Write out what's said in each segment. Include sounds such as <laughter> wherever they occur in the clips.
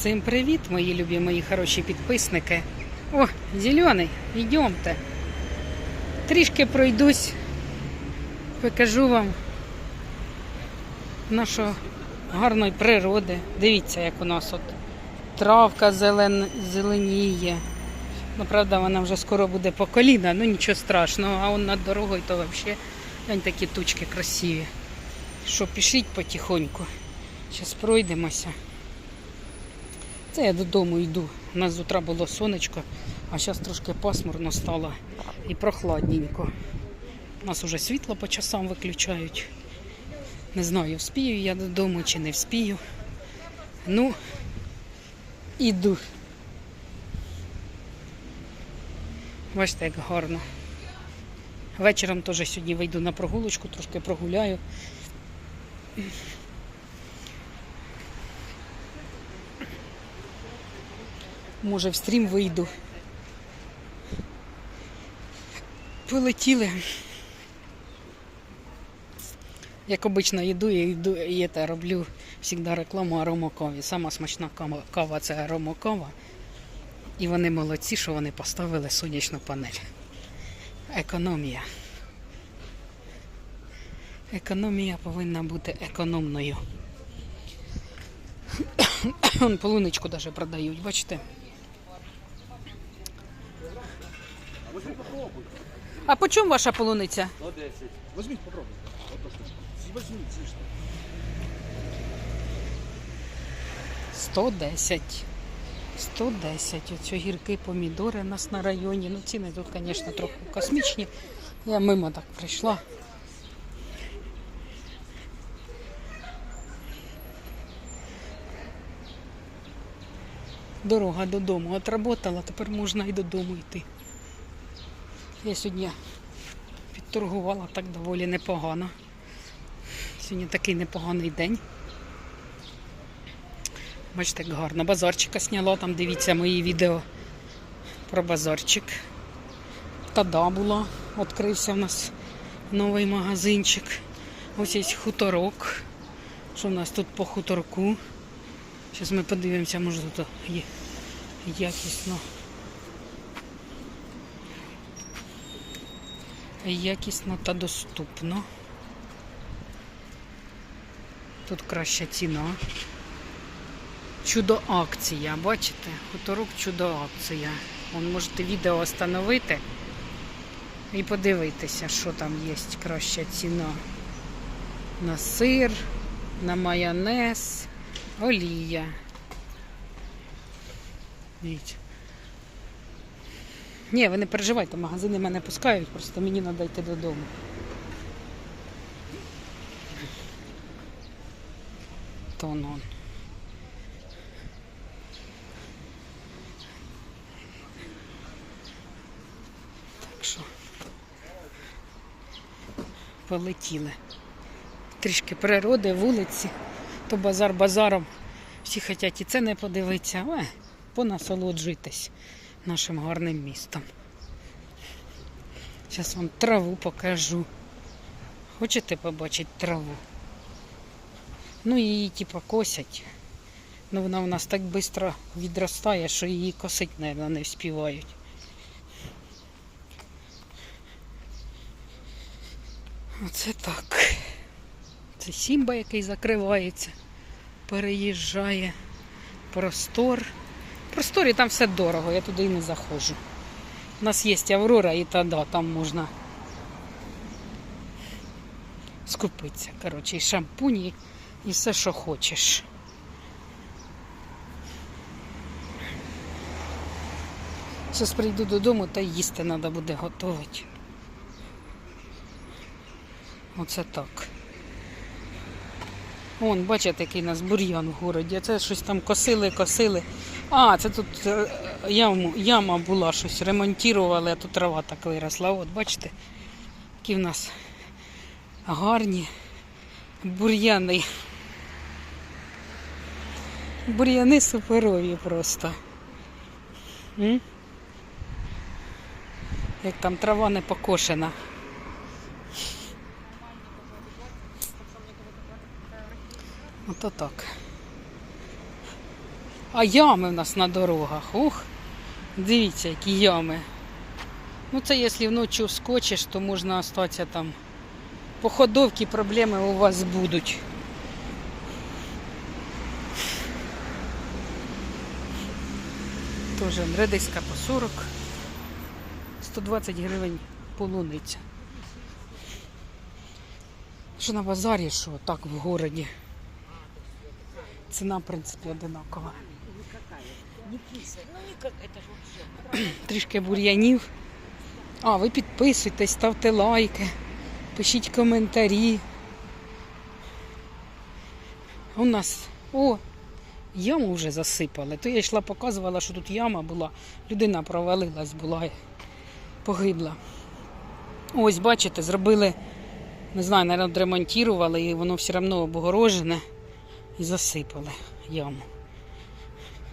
Всім привіт, мої любі, мої хороші підписники. О, зелений, йдемте. Трішки пройдусь, покажу вам нашу гарної природи. Дивіться, як у нас от травка зелен... зеленіє. Ну, правда, вона вже скоро буде по коліна, ну нічого страшного, а он над дорогою то взагалі глянь, такі тучки красиві. Що, пішіть потихоньку. Зараз пройдемося. Це я додому йду. У нас з утра було сонечко, а зараз трошки пасмурно стало і прохладненько. У нас вже світло по часам виключають. Не знаю, вспію я додому чи не вспію. Ну, іду. Бачите, як гарно. Вечором теж сьогодні вийду на прогулочку, трошки прогуляю. Може, в стрім вийду. Полетіли. Як обично йду, я йду і це роблю завжди рекламу аромакаві. Сама смачна кава- це аромакава. І вони молодці, що вони поставили сонячну панель. Економія. Економія повинна бути економною. <coughs> Полуничку навіть продають, бачите? А по чому ваша полуниця? 110. Возьмите, попробуйте. Возьмите, слышно. 110. 110. Оці гірки помідори у нас на районі. Ну, ціни тут, звісно, трохи космічні. Я мимо так прийшла. Дорога додому отработала, тепер можна і додому йти. Я сьогодні підторгувала так доволі непогано. Сьогодні такий непоганий день. Бачите, як гарно. Базарчика сняла, там дивіться мої відео про базарчик. Тада була, відкрився в нас новий магазинчик. Ось є хуторок. Що в нас тут по хуторку? Зараз ми подивимося, може тут є якісно. Якісно та доступно. Тут краща ціна. Чудо акція, бачите? Хуторок чудо акція. Вон можете відео встановити і подивитися, що там є краща ціна. На сир, на майонез, олія. Дивіться. Ні, ви не переживайте, магазини мене пускають, просто мені треба йти додому. То ну. Так що полетіли. Трішки природи, вулиці, то базар базаром. Всі хочуть і це не подивитися, але понасолоджуйтесь нашим гарним містом. Зараз вам траву покажу. Хочете побачити траву? Ну її типа косять. Ну вона у нас так швидко відростає, що її косить, мабуть, не вспівають. Оце так. Це Сімба, який закривається, переїжджає. Простор. Просторі там все дорого, я туди і не заходжу. У нас є Аврора і тоді там можна скупитися. Коротше, і шампуні, і все, що хочеш. Зараз прийду додому та їсти треба буде готувати. Оце так. Вон, бачите, який у нас бур'ян в городі. Це щось там косили, косили. А, це тут е, яму, яма була, щось ремонтували, а тут трава так виросла. От, бачите, які в нас гарні бур'яни. Бур'яни суперові просто. М? Як там трава не покошена. Ото так. А ями в нас на дорогах. Ух, дивіться, які ями. Ну це якщо вночі скочиш, то можна остатися там. По ходовці проблеми у вас будуть. Тоже редиска по 40, 120 гривень полуниця. Що на базарі, що так в городі. Ціна, в принципі, одинакова. <clears throat> Трішки бур'янів. А, ви підписуйтесь, ставте лайки, пишіть коментарі. У нас. О, яму вже засипали. То я йшла, показувала, що тут яма була. Людина провалилась, була погибла. Ось, бачите, зробили, не знаю, навіть ремонтували, і воно все одно обгорожене і засипали яму.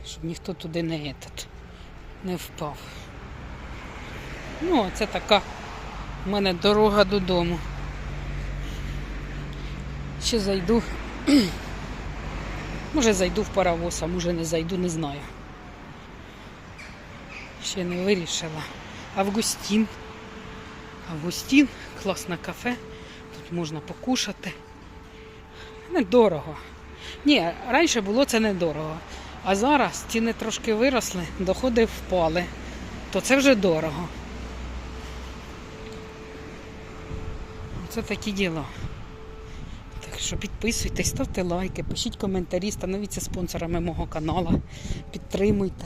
Щоб ніхто туди не, этот, не впав. Ну, це така в мене дорога додому. Ще зайду. <clears throat> Може зайду в паровоз, а може не зайду, не знаю. Ще не вирішила. Августін. Августін, класне кафе. Тут можна покушати. Недорого. Ні, раніше було це недорого. А зараз ціни трошки виросли, доходи впали. То це вже дорого. Це такі діла. Так що підписуйтесь, ставте лайки, пишіть коментарі, становіться спонсорами мого каналу, підтримуйте.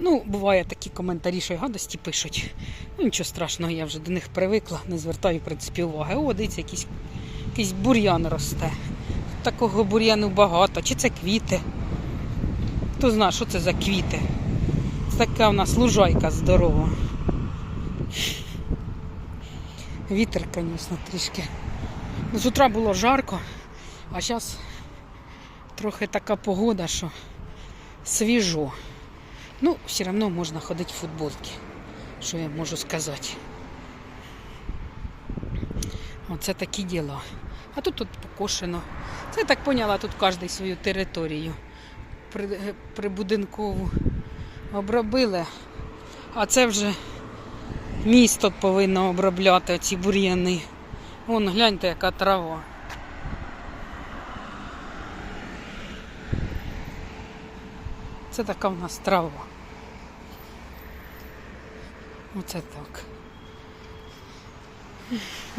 Ну, буває такі коментарі, що й гадості пишуть. Ну, нічого страшного, я вже до них привикла, не звертаю, в принципі, уваги. О, дивіться, якийсь, якийсь бур'ян росте. Такого бур'яну багато. Чи це квіти? Хто знає, що це за квіти? Це така в нас лужайка здорова. Вітер, звісно, трішки. Ну, З утра було жарко, а зараз трохи така погода, що свіжо. Ну, все одно можна ходити в футболці. Що я можу сказати? Оце такі діла. А тут тут покошено. Це я так поняла, тут кожен свою територію прибудинкову обробили. А це вже місто повинно обробляти ці бур'яни. Вон, гляньте, яка трава. Це така в нас трава. Оце так.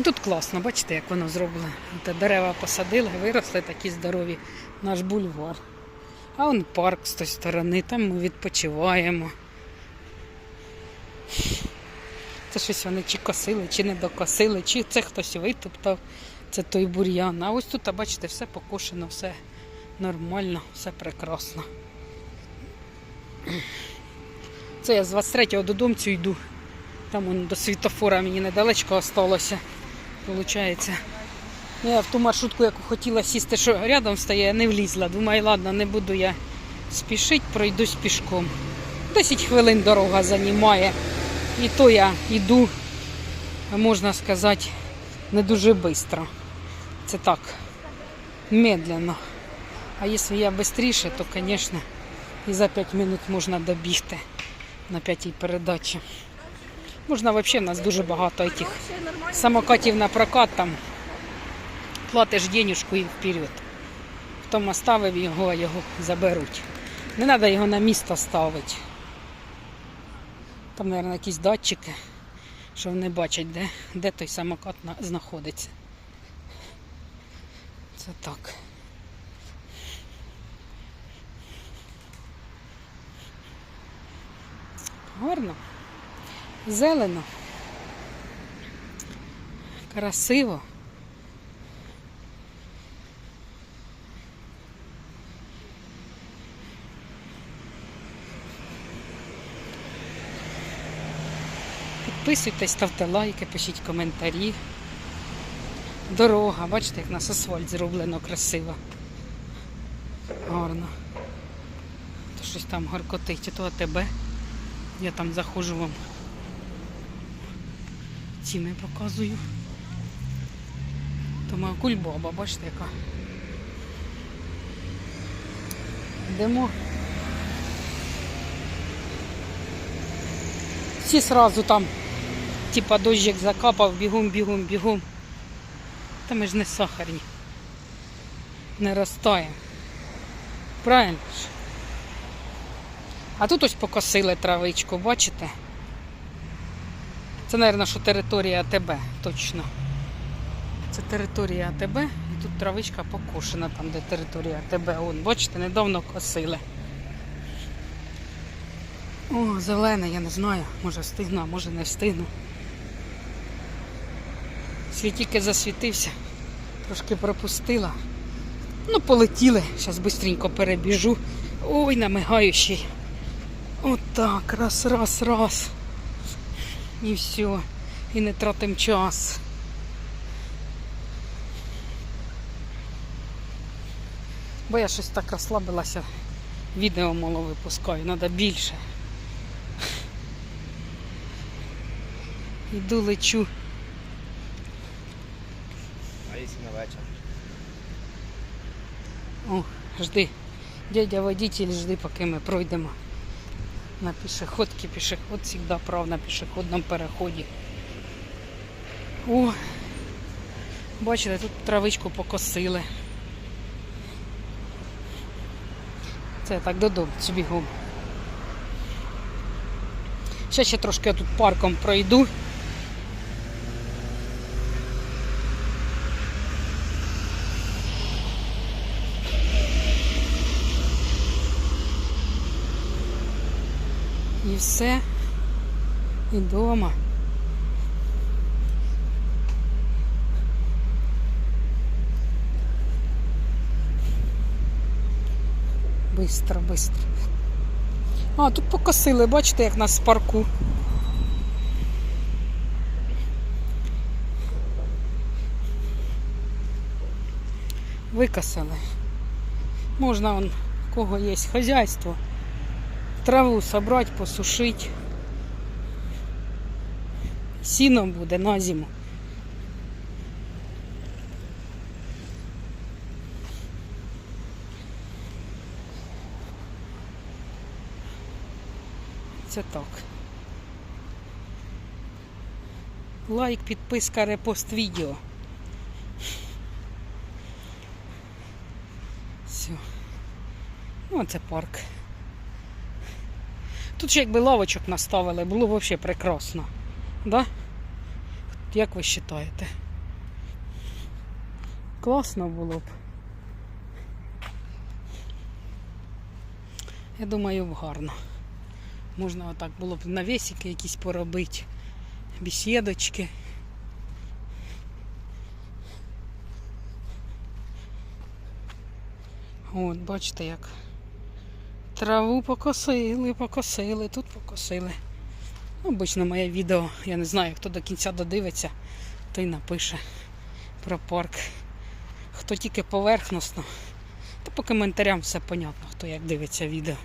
Тут класно, бачите, як воно зроблено. Дерева посадили, виросли такі здорові, наш бульвар. А он парк з тої сторони, там ми відпочиваємо. Це щось вони чи косили, чи не докосили, чи це хтось витоптав, це той бур'ян. А ось тут, бачите, все покошено, все нормально, все прекрасно. Це я з 23-го додому йду. Там до світофора мені недалечко осталося. Получається. Ну, Я в ту маршрутку, яку хотіла сісти, що рядом стає, я не влізла. Думаю, ладно, не буду я спішити, пройдусь пішком. 10 хвилин дорога займає. І то я йду, можна сказати, не дуже швидко. Це так, медленно. А якщо я швидше, то, звісно, і за 5 хвилин можна добігти на п'ятій передачі. Можна взагалі, у нас дуже багато тих самокатів на прокат, там платиш денежку і вперед. Потім оставив його, а його заберуть. Не треба його на місто ставити. Там, мабуть, якісь датчики, що вони бачать, де, де той самокат на- знаходиться. Це так. Гарно, зелено, красиво. Підписуйтесь, ставте лайки, пишіть коментарі. Дорога, бачите, як нас асфальт зроблено красиво. Гарно. То щось там горкотить, то АТБ. Я там заходжу вам. Ціни показую. То моя кульбаба, бачите, яка. Йдемо. Всі сразу там, типа дощик закапав, бігом, бігом, бігом. Та ми ж не сахарні. Не розтаємо. Правильно ж? А тут ось покосили травичку, бачите? Це, мабуть, що територія АТБ, точно. Це територія АТБ, і тут травичка покошена, там, де територія АТБ. Вон, бачите, недавно косили. О, зелене, я не знаю, може встигну, а може не встигну. Світ тільки засвітився, трошки пропустила. Ну, полетіли, зараз швидко перебіжу. Ой, намигаючий. Отак, раз, раз, раз. І все. І не тратим час. Бо я щось так розслабилася. Відео мало випускаю, треба більше. Іду лечу. А якщо на вечір? О, жди. Дядя водитель, жди, поки ми пройдемо. На пішохідці, пішохід завжди прав на пішохідному переході. О, бачите, тут травичку покосили. Це так додому собі губ. Ще ще трошки я тут парком пройду. Все. І дома. Бистро, бистро. А, тут покосили, бачите, як нас в парку. Викосили. Можна он, кого є хазяйство траву собрать, посушить. Сіно буде на зиму. Це так. Лайк, підписка, репост відео. Все. Ну, а це парк. Тут ще якби лавочок наставили, було б взагалі прекрасно. Да? Як ви вважаєте? Класно було б. Я думаю, гарно. Можна отак було б навісики якісь поробити, бесідочки. От, бачите як. Траву покосили, покосили, тут покосили. Обично моє відео, я не знаю, хто до кінця додивиться, той напише про парк. Хто тільки поверхносно, то по коментарям все понятно, хто як дивиться відео.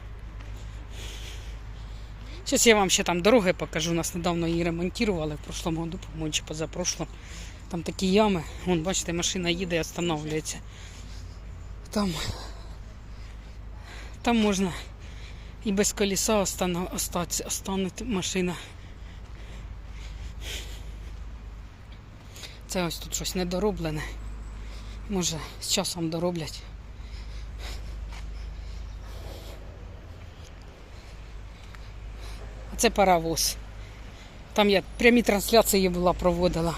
Зараз я вам ще там дороги покажу. Нас недавно її ремонтували в прошлому году, по-моєму, чи позапрошлому. Там такі ями. Вон, бачите, машина їде і останавливається. Там там можна і без остана- остаться, останеться машина. Це ось тут щось недороблене. Може, з часом дороблять. А це паровоз. Там я прямі трансляції була проводила.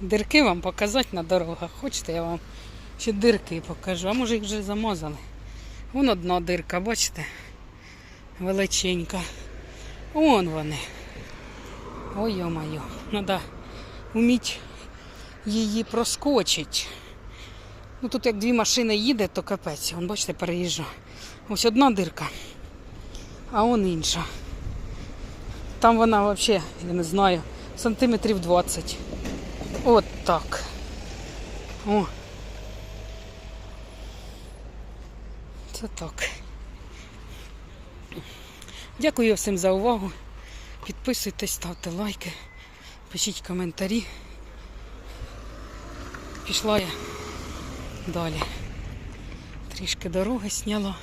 Дирки вам показати на дорогах. Хочете, я вам ще дирки покажу. А може їх вже замазали. Вон одна дирка, бачите? Величенька. Вон вони. Ой, йо-моє. Треба вміти її проскочити. Ну тут як дві машини їде, то капець. Вон, бачите, переїжджа. Ось одна дирка, а он інша. Там вона взагалі, я не знаю, сантиметрів 20. От так. О. Це так. Дякую всім за увагу. Підписуйтесь, ставте лайки, пишіть коментарі. Пішла я далі. Трішки дороги сняло.